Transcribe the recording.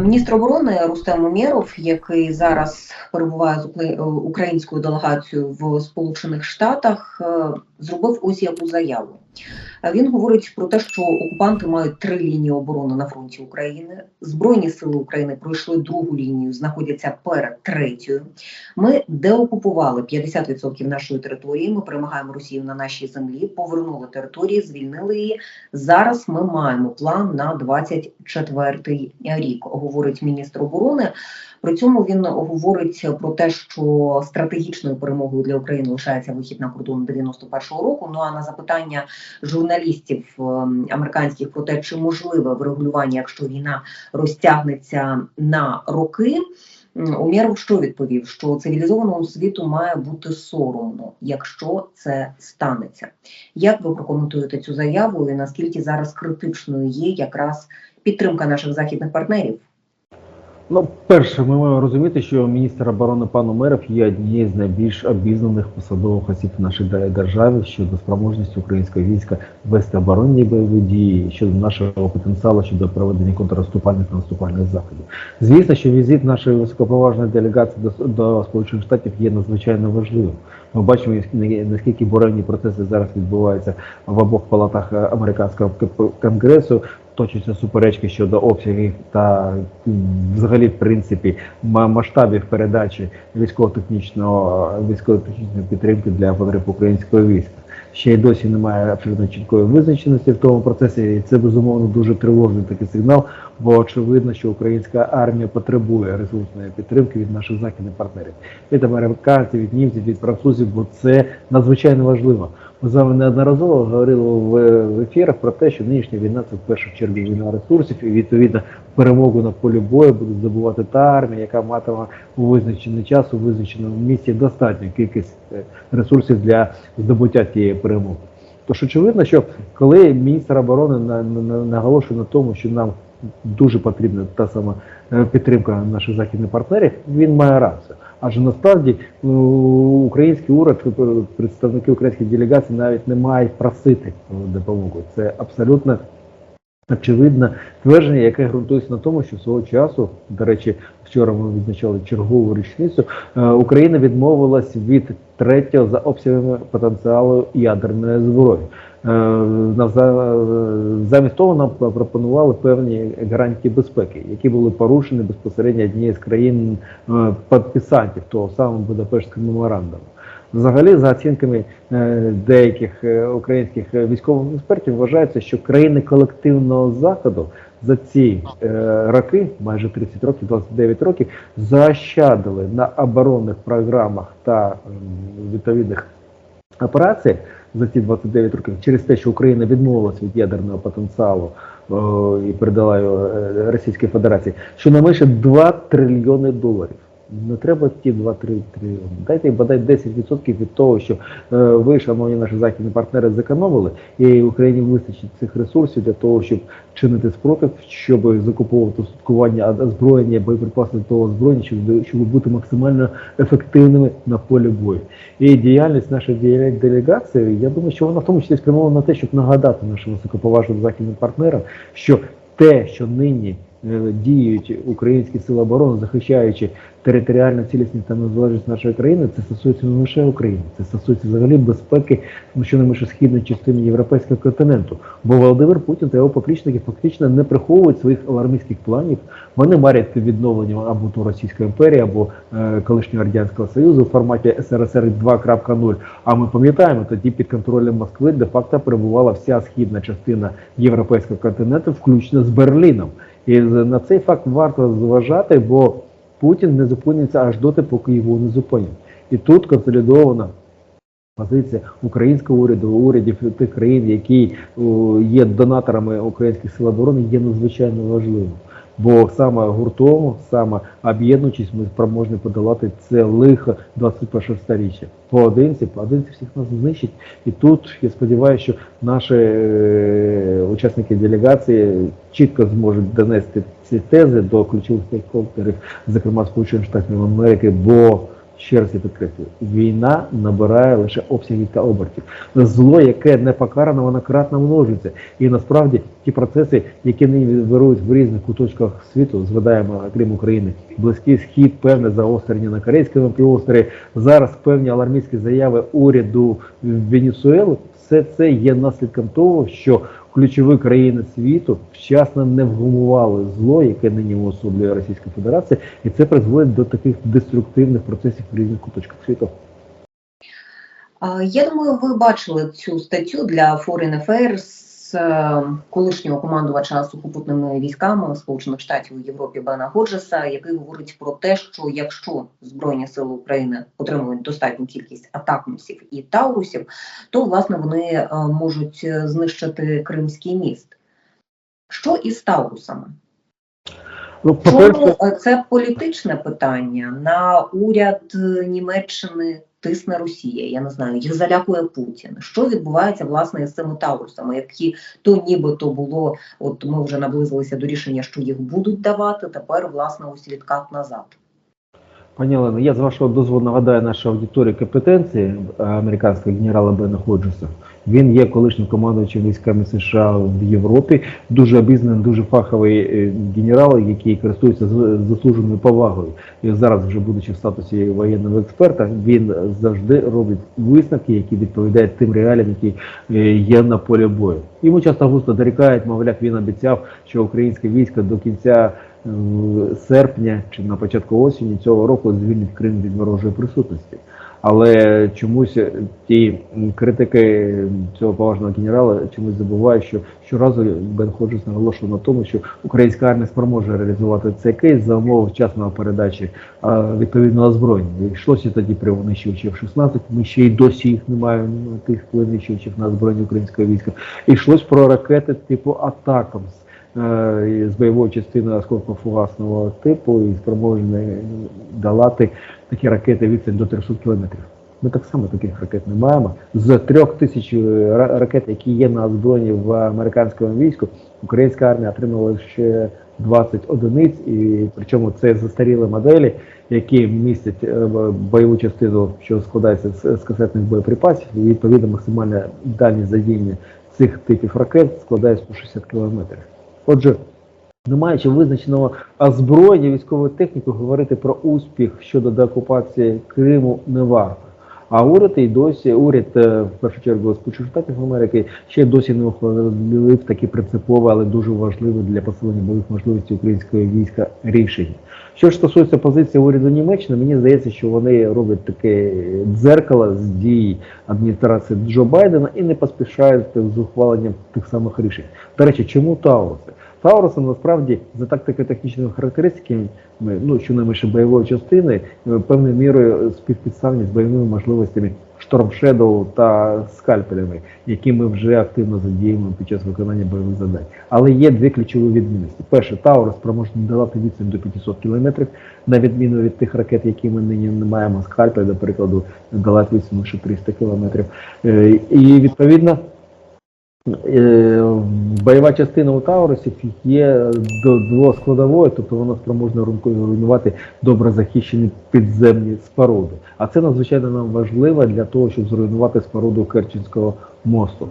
Міністр оборони Рустем Умєров, який зараз перебуває з е, українською делегацією в Сполучених Штатах, е, зробив ось яку заяву. Е, Він говорить про те, що окупанти мають три лінії оборони на фронті України. Збройні сили України пройшли другу лінію, знаходяться перед третьою. Ми деокупували 50% нашої території. Ми перемагаємо Росію на нашій землі, повернули території, звільнили її. Зараз ми маємо план на 24 рік, говорить міністр оборони. При цьому він говорить про те, що стратегічною перемогою для України лишається вихід на кордон 91-го року. Ну а на запитання журналістів ем, американських про те, чи можливе врегулювання, якщо війна розтягнеться на роки. Умєров що відповів? Що цивілізованому світу має бути соромно, якщо це станеться. Як ви прокоментуєте цю заяву і наскільки зараз критичною є якраз підтримка наших західних партнерів? Ну, перше, ми маємо розуміти, що міністр оборони пан Умеров є однією з найбільш обізнаних посадових осіб в нашій державі щодо спроможності українського війська вести оборонні бойові дії щодо нашого потенціалу щодо проведення контрнаступальних та наступальних заходів. Звісно, що візит нашої високоповажної делегації до, до Сполучених Штатів є надзвичайно важливим. Ми бачимо, наскільки- буремні процеси зараз відбуваються в обох палатах е, американського конгресу. Точаться суперечки щодо обсягів та взагалі, в принципі, ма- масштабів передачі військово-технічного військово-технічної підтримки для потреб українського війська. Ще й досі немає абсолютно чіткої визначеності в тому процесі, і це безумовно дуже тривожний такий сигнал, бо очевидно, що українська армія потребує ресурсної підтримки від наших західних партнерів, від американців, від німців, від французів, бо це надзвичайно важливо. Ми з вами неодноразово говорили в, ефірах про те, що нинішня війна це в першу чергу війна ресурсів, і відповідно перемогу на полі бою буде здобувати та армія, яка матиме у визначений час, у визначеному місці достатню кількість е, ресурсів для здобуття тієї перемоги. Тож очевидно, що коли міністр оборони на, на, на- наголошує на тому, що нам дуже потрібна та сама е, підтримка наших західних партнерів, він має рацію. Адже насправді у- український уряд, е, представники українських делегацій навіть не мають просити е, допомогу. Це абсолютно очевидне твердження, яке ґрунтується на тому, що свого часу, до речі, вчора ми відзначали чергову річницю, е, Україна відмовилась від третього за обсягами потенціалу ядерної зброї. Е, навза- Замість того нам пропонували певні гарантії безпеки, які були порушені безпосередньо однією з країн е, підписантів того самого Будапештського меморандуму. Взагалі, за оцінками е, деяких е, українських е, військових експертів, вважається, що країни колективного заходу за ці роки, майже 30 років, 29 років, заощадили на оборонних програмах та відповідних операціях за ці 29 років через те, що Україна відмовилася від ядерного потенціалу і передала його Російській Федерації, що не менше 2 трильйони доларів. Не треба ті 2-3 трильйони. Дайте бодай 10% від того, що е, ви, шановні наші західні партнери, зекономили, і Україні вистачить цих ресурсів для того, щоб чинити спротив, щоб закуповувати устаткування озброєння, боєприпаси до того озброєння, щоб, щоб бути максимально ефективними на полі бою. І діяльність нашої делегації, я думаю, що вона в тому числі спрямована на те, щоб нагадати нашим високоповажним західним партнерам, що те, що нині діють українські сили оборони, захищаючи територіальну цілісність та незалежність нашої країни, це стосується не лише України, це стосується взагалі безпеки, ну що не менше східної частини європейського континенту. Бо Володимир Путін та його поплічники фактично не приховують своїх алармістських планів. Вони марять відновлення або то Російської імперії, або е, колишнього радянського союзу в форматі СРСР 2.0. А ми пам'ятаємо, тоді під контролем Москви де-факто перебувала вся східна частина європейського континенту, включно з Берліном. І на цей факт варто зважати, бо Путін не зупиниться аж доти, поки його не зупинять. І тут консолідована позиція українського уряду, урядів тих країн, які є донаторами українських сил оборони, є надзвичайно важливим. Бо саме гуртом, саме об'єднуючись, ми спроможні подолати це лихо 21 століття. Поодинці, поодинці всіх нас знищить. І тут я сподіваюся, що наші е, учасники делегації чітко зможуть донести ці тези до ключових стейкхолдерів, зокрема Сполучених Штатів Америки, бо ще раз я підкреслюю, війна набирає лише обсягів та обертів. Зло, яке не покарано, воно кратно множиться. І насправді ті процеси, які нині вирують в різних куточках світу, згадаємо, крім України, близький схід, певне заострення на корейському півострові, зараз певні алармістські заяви уряду Венесуели, все це є наслідком того, що ключові країни світу вчасно не вгумували зло, яке нині уособлює Російська Федерація, і це призводить до таких деструктивних процесів в різних куточках світу. Я думаю, ви бачили цю статтю для Foreign Affairs е, колишнього командувача сухопутними військами Сполучених Штатів у Європі Бена Годжеса, який говорить про те, що якщо Збройні сили України отримують достатню кількість атакмусів і таурусів, то власне вони е, можуть знищити Кримський міст. Що із таурусами? Ну, Чому е, це політичне питання на уряд е, Німеччини тисне Росія? Я не знаю, їх залякує Путін. Що відбувається власне з цими таурусами, які то нібито було, от ми вже наблизилися до рішення, що їх будуть давати. Тепер власне ось відкат назад. Пані Олено, я з вашого дозволу нагадаю нашій аудиторії компетенції е, американського генерала Бена Ходжеса. Він є колишнім командувачем військами США в Європі, дуже обізнаний, дуже фаховий е, генерал, який користується заслуженою повагою. І зараз, вже будучи в статусі воєнного експерта, він завжди робить висновки, які відповідають тим реаліям, які е, є на полі бою. Йому часто густо дорікають, мовляв, він обіцяв, що українське військо до кінця е, серпня чи на початку осені цього року звільнить Крим від ворожої присутності. Але чомусь ті критики цього поважного генерала чомусь забувають, що щоразу Бен Ходжес наголошував на тому, що українська армія спроможе реалізувати цей кейс за умови вчасної передачі відповідного озброєння. Йшлося тоді про винищувачів 16, ми ще й досі їх не маємо тих винищувачів на озброєння українського війська. Йшлось про ракети типу Атакамс е, з бойовою частиною осколково-фугасного типу і спроможні долати такі ракети відстань до 300 кілометрів. Ми так само таких ракет не маємо. З трьох тисяч е, ракет, які є на озброєнні в американському війську, українська армія отримала ще 20 одиниць, і причому це застаріли моделі, які містять е, бойову частину, що складається з касетних боєприпасів, і відповідно максимальна дальність задіяння цих типів ракет складає 160 кілометрів. Отже, не маючи визначеного озброєння військової техніки, говорити про успіх щодо деокупації Криму не варто. А уряд і досі, уряд е, в першу чергу Сполучених Штатів Америки ще досі не ухвалив такі принципові, але дуже важливі для посилення бойових можливостей українського війська рішення. Що ж стосується позиції уряду Німеччини, мені здається, що вони роблять таке дзеркало з дій адміністрації Джо Байдена і не поспішають з ухваленням тих самих рішень. До речі, чому Тауруси? Тауруси насправді за тактико-технічними характеристиками, ну щонайменше бойової частини, е, певною мірою співпідставні з бойовими можливостями Shadow та скальпелями, які ми вже активно задіємо під час виконання бойових завдань. Але є дві ключові відмінності. Перше, Таурус спроможний долати відстань до 500 кілометрів, на відміну від тих ракет, які ми нині не маємо скальпель, до прикладу, долати відстань лише 300 кілометрів. Е, І відповідно. Е, Бойова частина у Таурусів є до двоскладовою, тобто вона спроможна руйнувати добре захищені підземні споруди. А це надзвичайно нам важливо для того, щоб зруйнувати споруду Керченського мосту.